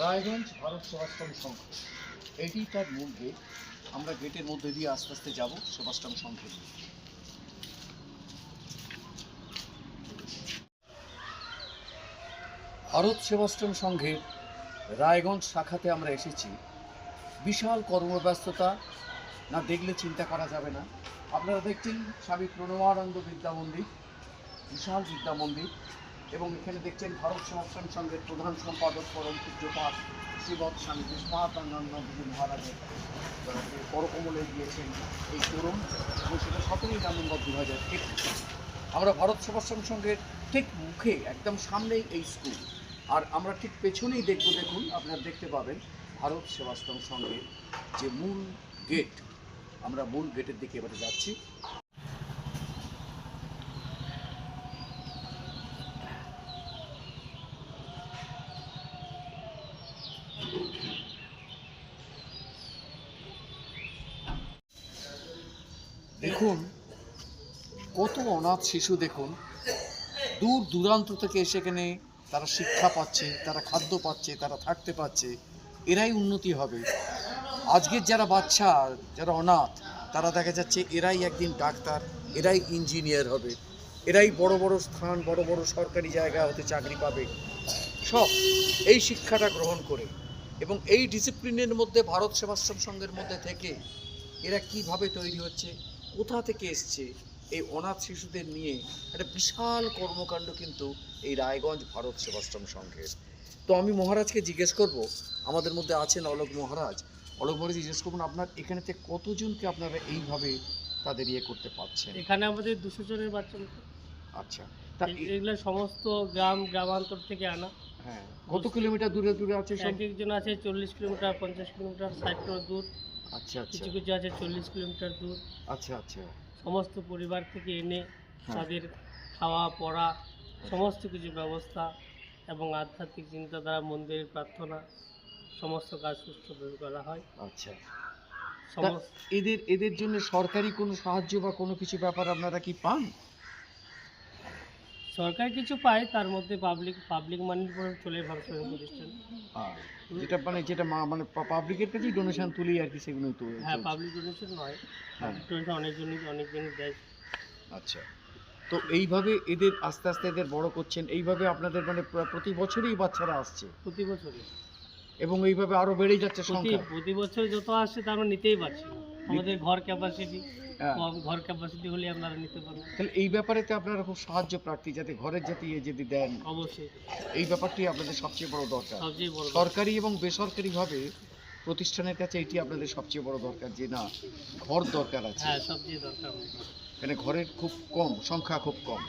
রায়গঞ্জ ভারত সেবাশ্রম সংঘ এটি তার মূল গেট। আমরা গেটের মধ্যে দিয়ে আস্তে আস্তে যাব সেবাশ্রম সংঘে ভারত সেবাশ্রম সংঘের রায়গঞ্জ শাখাতে আমরা এসেছি। বিশাল কর্মব্যস্ততা। না দেখলে চিন্তা করা যাবে না। আপনারা দেখছেন স্বামী প্রণবানন্দ বিদ্যা মন্দির। বিশাল বিদ্যা মন্দির। এবং এখানে দেখছেন ভারত সেবাশ্রম সংঘের প্রধান সম্পাদক পরম পূজ্যপাঠ শ্রীবৎ স্বামী পুষ্পাতানন্দ মহারাজের করকমলে দিয়েছেন এই তরুণ এবং সেটা সতেরোই নভেম্বর দু হাজার একুশ। আমরা ভারত সেবাশ্রম সংঘের ঠিক মুখে একদম সামনেই এই স্কুল। আর আমরা ঠিক পেছনেই দেখব, দেখুন, আপনারা দেখতে পাবেন ভারত সেবাশ্রম সংঘের যে মূল গেট। আমরা মূল গেটের দিকে এবারে যাচ্ছি। দেখুন, কত অনাথ শিশু দেখুন, দূর দূরান্ত থেকে এসে এখানে তারা শিক্ষা পাচ্ছে, তারা খাদ্য পাচ্ছে, তারা থাকতে পাচ্ছে এরাই উন্নতি হবে। আজকের যারা বাচ্চা, যারা অনাথ, তারা দেখা যাচ্ছে এরাই একদিন ডাক্তার, এরাই ইঞ্জিনিয়ার হবে। এরাই বড় বড় স্থান, বড় বড় সরকারি জায়গা হতে চাকরি পাবে। সব এই শিক্ষাটা গ্রহণ করে এবং এই ডিসিপ্লিনের মধ্যে, ভারত সেবাশ্রম সংঘের মধ্যে থেকে এরা কীভাবে তৈরি হচ্ছে কোথা থেকে এসছে এই অনাথ শিশুদের নিয়ে একটা বিশাল কর্মকাণ্ড কিন্তু এই রায়গঞ্জ ভারত সেবাশ্রম সংঘের। তো আমি মহারাজকে জিজ্ঞেস করব আমাদের মধ্যে আছেন অলোক মহারাজ। অলোক মহারাজ জিজ্ঞেস করবেন আপনার এখানেতে কতজনকে আপনারা এইভাবে তাদের ইয়ে করতে পারছেন? এখানে আমাদের দুশো জনের বাচ্চা আচ্ছা তা এগুলো সমস্ত গ্রাম গ্রামান্তর থেকে আনা। হ্যাঁ কত কিলোমিটার দূরে দূরে আছে এক একজন আছে চল্লিশ কিলোমিটার পঞ্চাশ কিলোমিটার ষাট কিলোমিটার দূর। আচ্ছা আচ্ছা। কিছু কিছু আছে চল্লিশ কিলোমিটার দূর। আচ্ছা আচ্ছা। সমস্ত পরিবার থেকে এনে হ্যাঁ। তাদের খাওয়া পড়া সমস্ত কিছু ব্যবস্থা এবং আধ্যাত্মিক চিন্তাধারা মন্দিরের প্রার্থনা সমস্ত কাজ সুস্থভাবে করা হয়। আচ্ছা। এদের এদের জন্য সরকারি কোনো সাহায্য বা কোনো কিছু ব্যাপার আপনারা কি পান? সরকার কিছু পায় তার মধ্যে পাবলিক পাবলিক মানির উপরে চলে ভারতীয় প্রতিষ্ঠান। আর যেটা মানে যেটা মানে পাবলিকের কাছেই ডোনেশন তুলি আর কি সেগুলো তো হ্যাঁ পাবলিক ডোনেশন নয়। হ্যাঁ। ডোনেশন অনেকজনই অনেকজনই দেয়। আচ্ছা। তো এইভাবে এদের আস্তে আস্তে এদের বড় করছেন এইভাবে আপনাদের মানে প্রতি বছরই বাচ্চারা আসছে? প্রতি বছরই। এবং এইভাবে আরও বেড়ে যাচ্ছে প্রতি সংখ্যা? প্রতি বছর যত আসছে তা আমরা নিতেই পারছি আমাদের ঘর ক্যাপাসিটি হ্যাঁ। ঘর ক্যাপাসিটি হলে আপনারা নিতে পারবেন। তাহলে এই ব্যাপারে তো আপনারা খুব সাহায্য প্রার্থী যাতে ঘরের যাতে ইয়ে যদি দেন। অবশ্যই। এই ব্যাপারটি আপনাদের সবচেয়ে বড় দরকার। সবচেয়ে বড়। সরকারি এবং বেসরকারিভাবে প্রতিষ্ঠানের কাছে এটি আপনাদের সবচেয়ে বড় দরকার যে না ঘর দরকার আছে। হ্যাঁ সবচেয়ে দরকার। এখানে ঘরের খুব কম সংখ্যা খুব কম।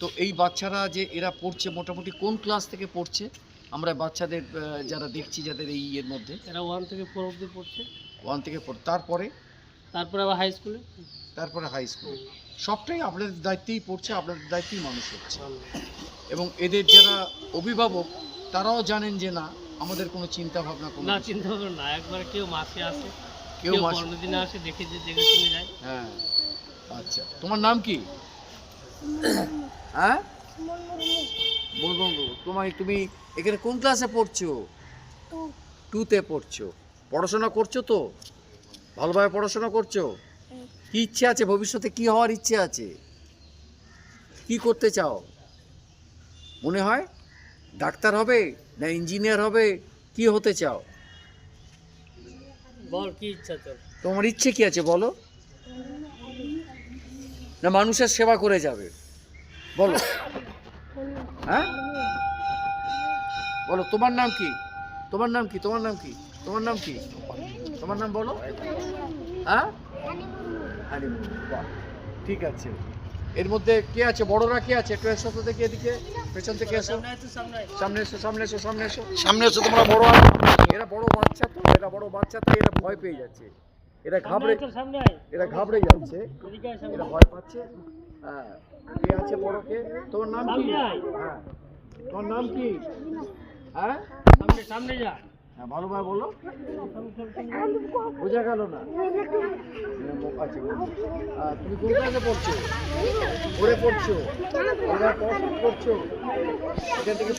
তো এই বাচ্চারা যে এরা পড়ছে মোটামুটি কোন ক্লাস থেকে পড়ছে? আমরা বাচ্চাদের যারা দেখছি যাদের এই ইয়ের মধ্যে। এরা ওয়ান থেকে ফোর অবধি পড়ছে। ওয়ান থেকে পড় তারপরে? তারপরে আবার হাই স্কুলে তারপরে হাই স্কুল সবটাই আপনাদের দায়িত্বেই পড়ছে আপনাদের দায়িত্বেই মানুষ হচ্ছে। এবং এদের যারা অভিভাবক তারাও জানেন যে না আমাদের কোনো চিন্তা ভাবনা কোনো না চিন্তা ভাবনা না একবার কেউ মাসে আসে কেউ পনেরো আসে দেখে যে দেখে শুনে যায়। হ্যাঁ। আচ্ছা তোমার নাম কি? হ্যাঁ? বলব তোমার তুমি এখানে কোন ক্লাসে পড়ছো? টুতে পড়ছো। পড়াশোনা করছ তো? ভালোভাবে পড়াশোনা করছ? কি ইচ্ছে আছে? ভবিষ্যতে কি হওয়ার ইচ্ছে আছে? কি করতে চাও? মনে হয় ডাক্তার হবে না ইঞ্জিনিয়ার হবে? কি হতে চাও? বল কি ইচ্ছা তোর? তোমার ইচ্ছে কি আছে বলো? না মানুষের সেবা করে যাবে। বলো। হ্যাঁ? বলো তোমার নাম কি? তোমার নাম কি? তোমার নাম কি? তোমার নাম কি? তোমার নাম বলো? হ্যাঁ? ঠিক আছে। এর মধ্যে কে আছে? বড়রা কে আছে? একটু এসো তো দেখি এদিকে। পেছন থেকে এসো। সামনে এসো সামনে এসো সামনে এসো। সামনে এসো তোমরা বড় আছো। এরা বড় বাচ্চা তো এরা বড় বাচ্চা তো এরা ভয় পেয়ে যাচ্ছে। এরা ঘাবড়ে সামনে এরা ঘাবড়ে যাচ্ছে। এদিকে এরা ভয় পাচ্ছে। হ্যাঁ। কে আছে বড় কে? তোমার নাম কি? হ্যাঁ। তোমার নাম কি? হ্যাঁ? সামনে সামনে যা। হ্যাঁ ভালোভাবে বলো। বোঝা গেল না। বলছে। তুমি কোন ক্লাসে পড়ছো? পড়ে পড়ছো? এখান থেকে